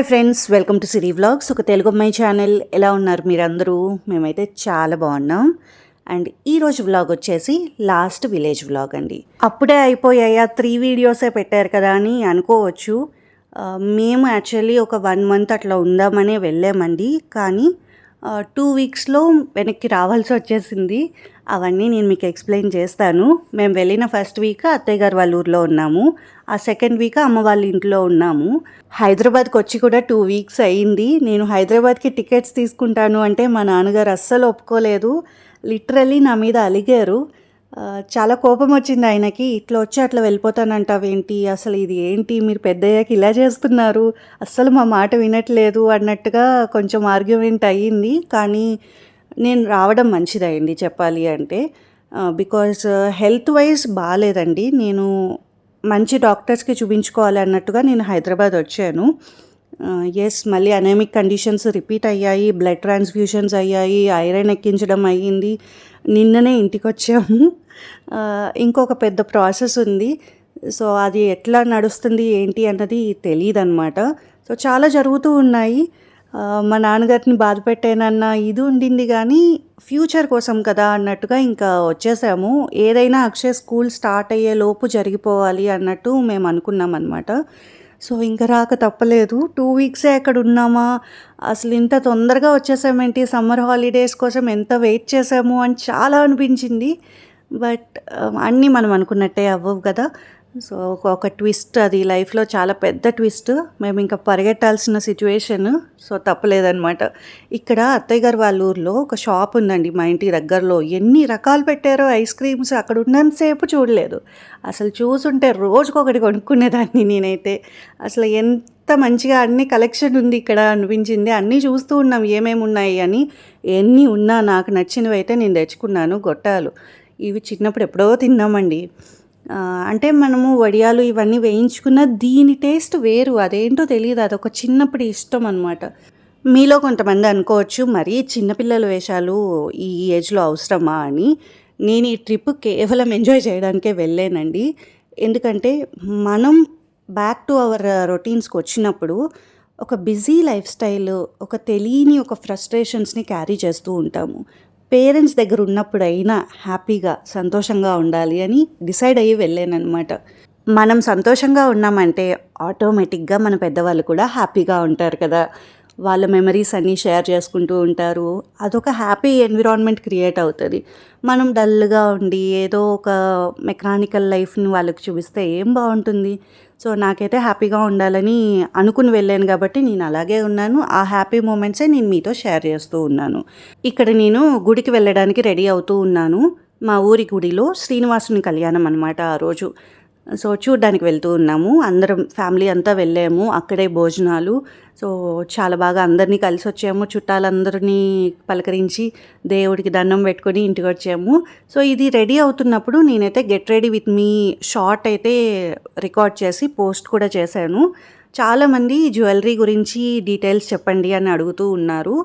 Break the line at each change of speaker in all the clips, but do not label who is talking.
Hi friends welcome to Siri vlogs. ఒక తెలుగు అమ్మాయి channel. ఎలా ఉన్నారు మీరందరూ? మేమైతే చాలా బాగున్నాం. అండ్ ఈరోజు వ్లాగ్ వచ్చేసి లాస్ట్ విలేజ్ వ్లాగ్ అండి. అప్పుడే అయిపోయాయా? త్రీ వీడియోసే పెట్టారు కదా అని అనుకోవచ్చు. మేము యాక్చువల్లీ ఒక వన్ మంత్ అట్లా ఉందామనే వెళ్ళామండి. కానీ టూ వీక్స్లో వెనక్కి రావాల్సి వచ్చేసింది. అవన్నీ నేను మీకు ఎక్స్ప్లెయిన్ చేస్తాను. మేము వెళ్ళిన ఫస్ట్ వీక్ అత్తయ్య గారు వాళ్ళ ఊర్లో ఉన్నాము. ఆ సెకండ్ వీక్ అమ్మ వాళ్ళ ఇంట్లో ఉన్నాము. హైదరాబాద్కి వచ్చి కూడా టూ వీక్స్ అయ్యింది నేను హైదరాబాద్కి టికెట్స్ తీసుకుంటాను అంటే మా నాన్నగారు అస్సలు ఒప్పుకోలేదు. లిటరల్లీ నా మీద అలిగారు. చాలా కోపం వచ్చింది ఆయనకి. ఇట్లా వచ్చి అట్లా వెళ్ళిపోతానంటావేంటి? అసలు ఇది ఏంటి? మీరు పెద్దయ్యాక ఇలా చేస్తున్నారు. అస్సలు మా మాట వినట్లేదు అన్నట్టుగా కొంచెం ఆర్గ్యుమెంట్ అయ్యింది. కానీ నేను రావడం మంచిదయింది చెప్పాలి అంటే బికాజ్ హెల్త్ వైజ్ బాగాలేదండి నేను మంచి డాక్టర్స్కి చూపించుకోవాలి అన్నట్టుగా నేను హైదరాబాద్ వచ్చాను. ఎస్ మళ్ళీ అనేమిక్ కండిషన్స్ రిపీట్ అయ్యాయి బ్లడ్ ట్రాన్స్ఫ్యూషన్స్ అయ్యాయి ఐరన్ ఎక్కించడం అయ్యింది. నిన్ననే ఇంటికి వచ్చాము ఇంకొక పెద్ద ప్రాసెస్ ఉంది. సో అది ఎట్లా నడుస్తుంది ఏంటి అన్నది తెలియదు అనమాట సో చాలా జరుగుతూ ఉన్నాయి. మా నాన్నగారిని బాధ పెట్టానన్న ఇది ఉండింది కానీ ఫ్యూచర్ కోసం కదా అన్నట్టుగా ఇంకా వచ్చేసాము. ఏదైనా అక్షయ్ స్కూల్ స్టార్ట్ అయ్యే లోపు జరిగిపోవాలి అన్నట్టు మేము అనుకున్నాం అనమాట సో ఇంకా రాక తప్పలేదు. టూ వీక్సే అక్కడ ఉన్నామా? అసలు ఇంత తొందరగా వచ్చేసామేంటి? సమ్మర్ హాలిడేస్ కోసం ఎంత వెయిట్ చేసాము అని చాలా అనిపించింది. బట్ అన్నీ మనం అనుకున్నట్టే అవ్వవు కదా. సో ఒక ఒక ట్విస్ట్ అది. లైఫ్లో చాలా పెద్ద ట్విస్ట్ మేము ఇంకా పరిగెట్టాల్సిన సిచ్యువేషన్ సో తప్పలేదన్నమాట. ఇక్కడ అత్తయ్య గారు వాళ్ళ ఊర్లో ఒక షాప్ ఉందండి మా ఇంటి దగ్గరలో. ఎన్ని రకాలు పెట్టారో ఐస్ క్రీమ్స్ అక్కడ ఉన్నంతసేపు చూడలేదు. అసలు చూసుంటే రోజుకొకటి కొనుక్కునేదాన్ని నేనైతే. అసలు ఎంత మంచిగా అన్ని కలెక్షన్ ఉంది ఇక్కడ అనిపించింది. అన్నీ చూస్తూ ఉన్నాం ఏమేమి ఉన్నాయి అని. ఎన్ని ఉన్నా నాకు నచ్చినవి అయితే నేను తెచ్చుకున్నాను గొట్టాలు. ఇవి చిన్నప్పుడు ఎప్పుడో తిన్నామండి. అంటే మనము వడియాలు ఇవన్నీ వేయించుకున్న దీని టేస్ట్ వేరు అదేంటో తెలియదు. అదొక చిన్నప్పుడు ఇష్టం అనమాట మీలో కొంతమంది అనుకోవచ్చు మరి చిన్నపిల్లల వేషాలు ఈ ఏజ్లో అవసరమా? అని. నేను ఈ ట్రిప్ కేవలం ఎంజాయ్ చేయడానికే వెళ్ళానండి. ఎందుకంటే మనం బ్యాక్ టు అవర్ రొటీన్స్కి వచ్చినప్పుడు ఒక బిజీ లైఫ్ స్టైల్ ఒక తెలియని ఒక ఫ్రస్ట్రేషన్స్ని క్యారీ చేస్తూ ఉంటాము. పేరెంట్స్ దగ్గర ఉన్నప్పుడైనా హ్యాపీగా సంతోషంగా ఉండాలి అని డిసైడ్ అయ్యి వెళ్ళానమాట మనం సంతోషంగా ఉన్నామంటే ఆటోమేటిక్గా మన పెద్దవాళ్ళు కూడా హ్యాపీగా ఉంటారు కదా. వాళ్ళ మెమరీస్ అన్నీ షేర్ చేసుకుంటూ ఉంటారు. అదొక హ్యాపీ ఎన్విరాన్మెంట్ క్రియేట్ అవుతుంది. మనం డల్గా ఉండి ఏదో ఒక మెకానికల్ లైఫ్ని వాళ్ళకి చూపిస్తే ఏం బాగుంటుంది? సో నాకైతే హ్యాపీగా ఉండాలని అనుకుని వెళ్ళాను కాబట్టి నేను అలాగే ఉన్నాను. ఆ హ్యాపీ మూమెంట్సే నేను మీతో షేర్ చేస్తూ ఉన్నాను. ఇక్కడ నేను గుడికి వెళ్ళడానికి రెడీ అవుతూ ఉన్నాను. మా ఊరి గుడిలో శ్రీనివాసుని కళ్యాణం అనమాట ఆ రోజు. సో చూడ్డానికి వెళ్తూ ఉన్నాము. అందరం ఫ్యామిలీ అంతా వెళ్ళాము. అక్కడే భోజనాలు. సో చాలా బాగా అందరినీ కలిసి వచ్చాము. చుట్టాలందరినీ పలకరించి దేవుడికి దండం పెట్టుకొని ఇంటికి వచ్చాము. సో ఇది రెడీ అవుతున్నప్పుడు నేనైతే get ready with me short అయితే రికార్డ్ చేసి పోస్ట్ కూడా చేశాను. చాలామంది జ్యువెలరీ గురించి డీటెయిల్స్ చెప్పండి అని అడుగుతూ ఉన్నారు.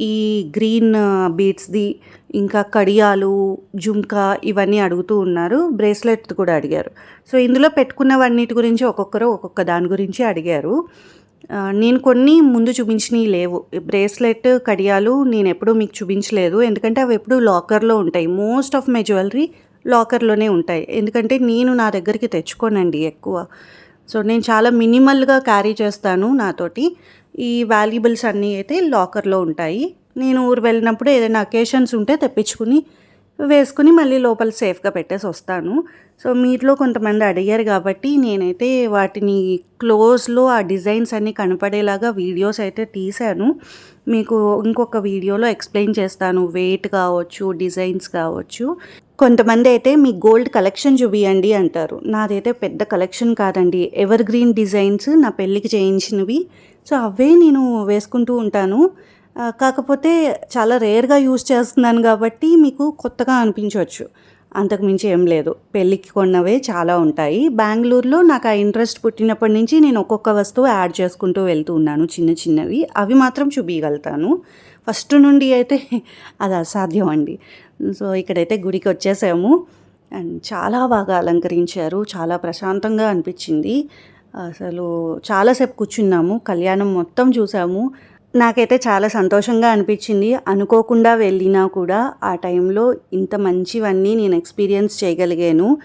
ఈ గ్రీన్ బీట్స్ది ఇంకా కడియాలు జుంకా ఇవన్నీ అడుగుతూ ఉన్నారు. బ్రేస్లెట్ కూడా అడిగారు. సో ఇందులో పెట్టుకున్నవన్నిటి గురించి ఒక్కొక్కరు ఒక్కొక్క దాని గురించి అడిగారు. నేను కొన్ని ముందు చూపించినవి లేవు. బ్రేస్లెట్ కడియాలు నేను ఎప్పుడూ మీకు చూపించలేదు. ఎందుకంటే అవి ఎప్పుడూ లాకర్లో ఉంటాయి. మోస్ట్ ఆఫ్ మై జ్యువెలరీ లాకర్లోనే ఉంటాయి. ఎందుకంటే నేను నా దగ్గరికి తెచ్చుకోనండి ఎక్కువ. సో నేను చాలా మినిమల్గా క్యారీ చేస్తాను నాతోటి. ఈ వాల్యుబుల్స్ అన్నీ అయితే లాకర్లో ఉంటాయి. నేను ఊరు వెళ్ళినప్పుడు ఏదైనా అకేషన్స్ ఉంటే తెప్పించుకుని వేసుకుని మళ్ళీ లోపల సేఫ్గా పెట్టేసి వస్తాను. సో మీట్లో కొంతమంది అడిగారు కాబట్టి నేనైతే వాటిని క్లోజ్లో ఆ డిజైన్స్ అన్నీ కనపడేలాగా వీడియోస్ అయితే తీశాను. మీకు ఇంకొక వీడియోలో ఎక్స్ప్లెయిన్ చేస్తాను. వెయిట్ కావచ్చు డిజైన్స్ కావచ్చు. కొంతమంది అయితే మీ గోల్డ్ కలెక్షన్ చూపియండి అంటారు. నాదైతే పెద్ద కలెక్షన్ కాదండి. ఎవర్ గ్రీన్ డిజైన్స్ నా పెళ్ళికి చేయించినవి. సో అవే నేను వేసుకుంటూ ఉంటాను. కాకపోతే చాలా రేర్గా యూస్ చేస్తున్నాను కాబట్టి మీకు కొత్తగా అనిపించవచ్చు అంతకుమించి ఏం లేదు. పెళ్ళికి కొన్నవే చాలా ఉంటాయి. బెంగళూరులో నాకు ఆ ఇంట్రెస్ట్ పుట్టినప్పటి నుంచి నేను ఒక్కొక్క వస్తువు యాడ్ చేసుకుంటూ వెళ్తూ ఉన్నాను చిన్న చిన్నవి. అవి మాత్రం చూపించగలుగుతాను ఫస్ట్ నుండి అయితే అది అసాధ్యం అండి. సో ఇక్కడైతే గుడికి వచ్చేసాము అండ్ చాలా బాగా అలంకరించారు. చాలా ప్రశాంతంగా అనిపించింది. అసలు చాలాసేపు కూర్చున్నాము. కళ్యాణం మొత్తం చూసాము. నాకైతే చాలా సంతోషంగా అనిపించింది. అనుకోకుండా వెళ్ళినా కూడా ఆ టైంలో ఇంత మంచివన్నీ నేను ఎక్స్పీరియన్స్ చేయగలిగాను.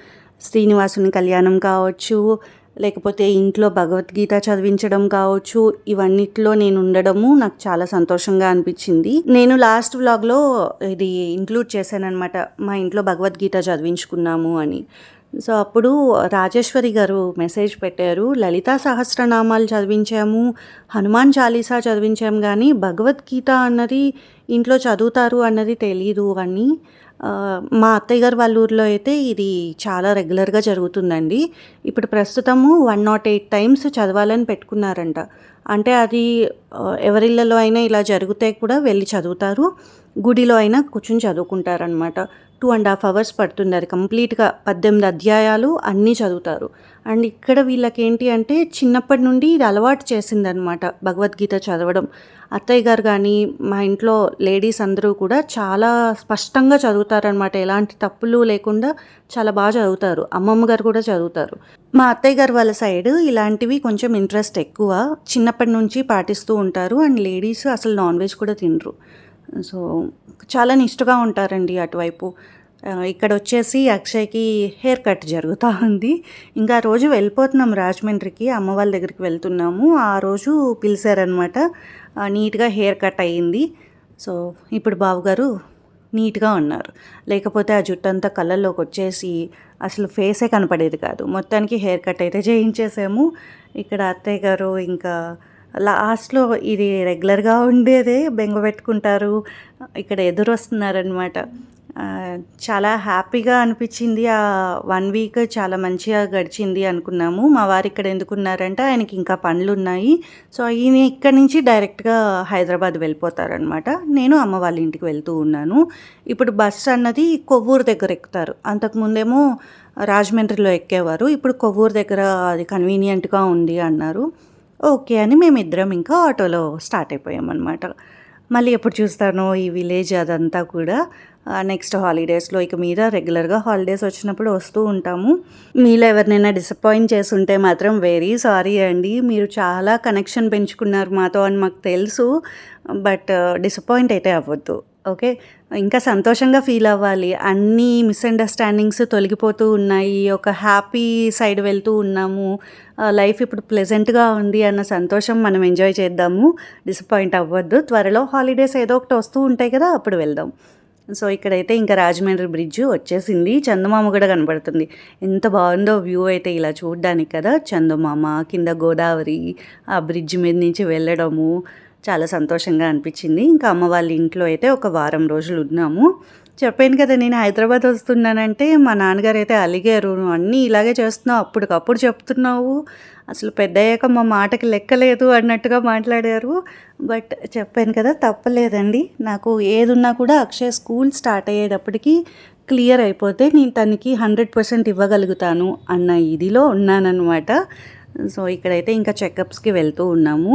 శ్రీనివాసుని కళ్యాణం కావచ్చు లేకపోతే ఇంట్లో భగవద్గీత చదివించడం కావచ్చు ఇవన్నిట్లో నేను ఉండడము నాకు చాలా సంతోషంగా అనిపించింది. నేను లాస్ట్ వ్లాగ్లో ఇది ఇంక్లూడ్ చేశానమాట మా ఇంట్లో భగవద్గీత చదివించుకున్నాము అని. సో అప్పుడు రాజేశ్వరి గారు మెసేజ్ పెట్టారు లలితా సహస్రనామాలు చదివించాము హనుమాన్ చాలీసా చదివించాము కానీ భగవద్గీత అన్నది ఇంట్లో చదువుతారు అన్నది తెలీదు అని. మా అత్తయ్య గారు వాళ్ళ ఊర్లో అయితే ఇది చాలా రెగ్యులర్గా జరుగుతుందండి. ఇప్పుడు ప్రస్తుతము వన్ నాట్ ఎయిట్ టైమ్స్ చదవాలని పెట్టుకున్నారంట. అంటే అది ఎవరిళ్ళలో అయినా ఇలా జరిగితే కూడా వెళ్ళి చదువుతారు. గుడిలో అయినా కూర్చుని చదువుకుంటారనమాట టూ అండ్ హాఫ్ అవర్స్ పడుతుంది అది కంప్లీట్గా. పద్దెనిమిది అధ్యాయాలు అన్నీ చదువుతారు. అండ్ ఇక్కడ వీళ్ళకి ఏంటి అంటే చిన్నప్పటి నుండి ఇది అలవాటు చేసిందనమాట భగవద్గీత చదవడం. అత్తయ్య గారు కానీ మా ఇంట్లో లేడీస్ అందరూ కూడా చాలా స్పష్టంగా చదువుతారనమాట ఎలాంటి తప్పులు లేకుండా చాలా బాగా చదువుతారు. అమ్మమ్మ గారు కూడా చదువుతారు. మా అత్తయ్య గారు వాళ్ళ సైడ్ ఇలాంటివి కొంచెం ఇంట్రెస్ట్ ఎక్కువ చిన్నప్పటి నుంచి పాటిస్తూ ఉంటారు. అండ్ లేడీస్ అసలు నాన్ వెజ్ కూడా తినరు. సో చాలా నిష్ఠగా ఉంటారండి అటువైపు. ఇక్కడ వచ్చేసి అక్షయ్కి హెయిర్ కట్ జరుగుతూ ఉంది. ఇంకా ఆ రోజు వెళ్ళిపోతున్నాం రాజమండ్రికి అమ్మ వాళ్ళ దగ్గరికి వెళ్తున్నాము. ఆ రోజు పిలిచారనమాట నీట్గా హెయిర్ కట్ అయ్యింది సో ఇప్పుడు బావగారు నీట్గా ఉన్నారు. లేకపోతే ఆ జుట్టు అంతా కళ్ళల్లోకి వచ్చేసి అసలు ఫేసే కనపడేది కాదు. మొత్తానికి హెయిర్ కట్ అయితే చేయించేసాము. ఇక్కడ అత్తయ్య గారు ఇంకా లాస్ట్లో ఇది రెగ్యులర్గా ఉండేదే బెంగ పెట్టుకుంటారు ఇక్కడ ఎదురు వస్తున్నారనమాట చాలా హ్యాపీగా అనిపించింది. ఆ వన్ వీక్ చాలా మంచిగా గడిచింది అనుకున్నాము. మా వారు ఇక్కడ ఎందుకున్నారంటే ఆయనకి ఇంకా పనులు ఉన్నాయి సో ఈయన ఇక్కడ నుంచి డైరెక్ట్గా హైదరాబాద్ వెళ్ళిపోతారనమాట నేను అమ్మ వాళ్ళ ఇంటికి వెళ్తూ ఉన్నాను. ఇప్పుడు బస్ అన్నది కొవ్వూరు దగ్గర ఎక్కుతారు. అంతకుముందేమో రాజమండ్రిలో ఎక్కేవారు. ఇప్పుడు కొవ్వూరు దగ్గర అది కన్వీనియంట్గా ఉంది అన్నారు. ఓకే అని మేమిద్దరం ఇంకా ఆటోలో స్టార్ట్ అయిపోయామన్నమాట. మళ్ళీ ఎప్పుడు చూస్తానో ఈ విలేజ్ అదంతా కూడా. నెక్స్ట్ హాలిడేస్లో ఇక మీద రెగ్యులర్గా హాలిడేస్ వచ్చినప్పుడు వస్తూ ఉంటాము. మీలో ఎవరినైనా డిసప్పాయింట్ చేస్తుంటే మాత్రం వెరీ సారీ అండి. మీరు చాలా కనెక్షన్ పెంచుకున్నారు మాతో అని మాకు తెలుసు. బట్ డిసప్పాయింట్ uh, అయితే అవ్వద్దు. ఓకే ఇంకా సంతోషంగా ఫీల్ అవ్వాలి. అన్ని మిస్అండర్స్టాండింగ్స్ తొలగిపోతూ ఉన్నాయి. ఒక హ్యాపీ సైడ్ వెళ్తూ ఉన్నాము. లైఫ్ ఇప్పుడు ప్లెజెంట్గా ఉంది అన్న సంతోషం మనం ఎంజాయ్ చేద్దాము. డిసప్పాయింట్ అవ్వద్దు. త్వరలో హాలిడేస్ ఏదో ఒకటి వస్తూ ఉంటాయి కదా అప్పుడు వెళ్దాం. సో ఇక్కడైతే ఇంకా రాజమండ్రి బ్రిడ్జ్ వచ్చేసింది. చందమామ కూడా కనబడుతుంది. ఎంత బాగుందో వ్యూ అయితే ఇలా చూడడానికి కదా. చందమామ కింద గోదావరి ఆ బ్రిడ్జ్ మీద నుంచి వెళ్ళడము. చాలా సంతోషంగా అనిపించింది. ఇంకా అమ్మ వాళ్ళ ఇంట్లో అయితే ఒక వారం రోజులు ఉన్నాము. చెప్పాను కదా నేను హైదరాబాద్ వస్తున్నానంటే మా నాన్నగారు అయితే అలిగారు. నువ్వు అన్నీ ఇలాగే చేస్తున్నావు అప్పటికప్పుడు చెప్తున్నావు. అసలు పెద్ద అయ్యాక మా మాటకి లెక్కలేదు అన్నట్టుగా మాట్లాడారు. బట్ చెప్పాను కదా తప్పలేదండి. నాకు ఏదున్నా కూడా అక్షయ్ స్కూల్ స్టార్ట్ అయ్యేటప్పటికి క్లియర్ అయిపోతే నేను తనకి హండ్రెడ్ పర్సెంట్ ఇవ్వగలుగుతాను అన్న ఇదిలో ఉన్నానన్నమాట. సో ఇక్కడైతే ఇంకా చెకప్స్కి వెళ్తూ ఉన్నాము.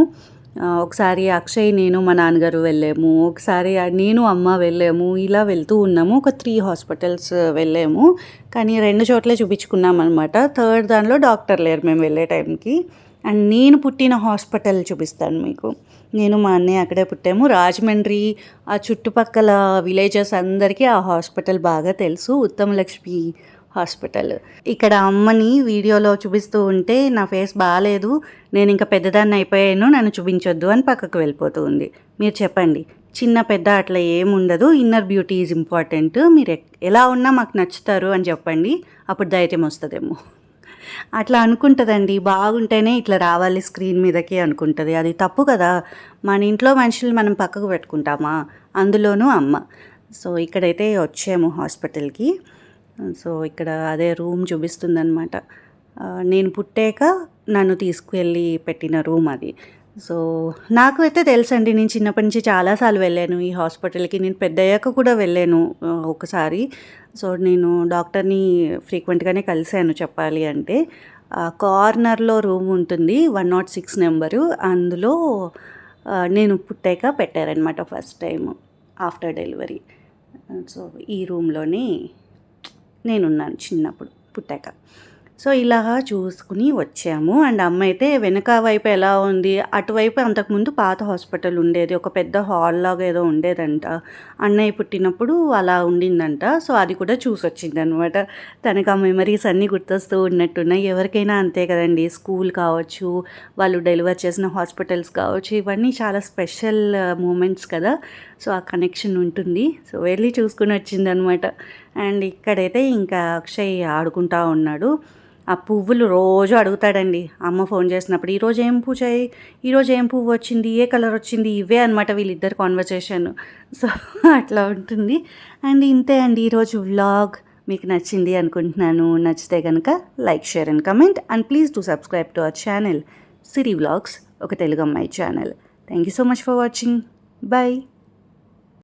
ఒకసారి అక్షయ్ నేను మా నాన్నగారు వెళ్ళాము. ఒకసారి నేను అమ్మ వెళ్ళాము. ఇలా వెళ్తూ ఉన్నాము. ఒక త్రీ హాస్పిటల్స్ వెళ్ళాము. కానీ రెండు చోట్లే చూపించుకున్నాం అనమాట థర్డ్ దానిలో డాక్టర్ లేరు మేము వెళ్ళే టైంకి. అండ్ నేను పుట్టిన హాస్పిటల్ చూపిస్తాను మీకు. నేను మా అన్నయ్య అక్కడే పుట్టాము. రాజమండ్రి ఆ చుట్టుపక్కల విలేజెస్ అందరికీ ఆ హాస్పిటల్ బాగా తెలుసు. ఉత్తమలక్ష్మి హాస్పిటల్. ఇక్కడ అమ్మని వీడియోలో చూపిస్తూ ఉంటే నా ఫేస్ బాగాలేదు నేను ఇంకా పెద్దదాన్ని అయిపోయాను నన్ను చూపించొద్దు అని పక్కకు వెళ్ళిపోతూ ఉంది. మీరు చెప్పండి చిన్న పెద్ద అట్లా ఏముండదు ఇన్నర్ బ్యూటీ ఈజ్ ఇంపార్టెంట్ మీరు ఎలా ఉన్నా మాకు నచ్చుతారు అని చెప్పండి అప్పుడు ధైర్యం వస్తుందేమో. అట్లా అనుకుంటుందండి బాగుంటేనే ఇట్లా రావాలి స్క్రీన్ మీదకి అనుకుంటుంది. అది తప్పు కదా మన ఇంట్లో మనుషులు మనం పక్కకు పెట్టుకుంటామా? అందులోనూ అమ్మ. సో ఇక్కడైతే వచ్చాము హాస్పిటల్కి. సో ఇక్కడ అదే రూమ్ చూపిస్తుందనమాట నేను పుట్టాక నన్ను తీసుకువెళ్ళి పెట్టిన రూమ్ అది. సో నాకు అయితే తెలుసండి నేను చిన్నప్పటి నుంచి చాలాసార్లు వెళ్ళాను ఈ హాస్పిటల్కి. నేను పెద్ద అయ్యాక కూడా వెళ్ళాను ఒకసారి. సో నేను డాక్టర్ని ఫ్రీక్వెంట్గానే కలిశాను చెప్పాలి అంటే. కార్నర్లో రూమ్ ఉంటుంది వన్ నాట్ సిక్స్ నెంబరు. అందులో నేను పుట్టాక పెట్టారనమాట first time after delivery. So ఈ రూమ్లోనే నేనున్నాను చిన్నప్పుడు పుట్టాక. సో ఇలా చూసుకుని వచ్చాము. అండ్ అమ్మ అయితే వెనక వైపు ఎలా ఉంది? అటువైపు అంతకుముందు పాత హాస్పిటల్ ఉండేది. ఒక పెద్ద హాల్ లాగా ఏదో ఉండేదంట. అన్నయ్య పుట్టినప్పుడు అలా ఉండిందంట. సో అది కూడా చూసి వచ్చింది అనమాట తనకు ఆ మెమరీస్ అన్నీ గుర్తొస్తూ ఉన్నట్టున్నాయి. ఎవరికైనా అంతే కదండి. స్కూల్ కావచ్చు వాళ్ళు డెలివర్ చేసిన హాస్పిటల్స్ కావచ్చు ఇవన్నీ చాలా స్పెషల్ మూమెంట్స్ కదా. సో ఆ కనెక్షన్ ఉంటుంది. సో వెళ్ళి చూసుకుని వచ్చింది అనమాట అండ్ ఇక్కడైతే ఇంకా అక్షయ్ ఆడుకుంటా ఉన్నాడు. ఆ పువ్వులు రోజు అడుగుతాడండి. అమ్మ ఫోన్ చేసినప్పుడు ఈరోజు ఏం పూజ? ఈరోజు ఏం పువ్వు వచ్చింది? ఏ కలర్ వచ్చింది? ఇవే అనమాట వీళ్ళిద్దరు కాన్వర్సేషన్ సో అట్లా ఉంటుంది. అండ్ ఇంతే అండి ఈరోజు వ్లాగ్ మీకు నచ్చింది అనుకుంటున్నాను. నచ్చితే కనుక like share and comment. And please to subscribe to our channel Siri vlogs ఒక తెలుగు అమ్మాయి channel. Thank you so much for watching. Bye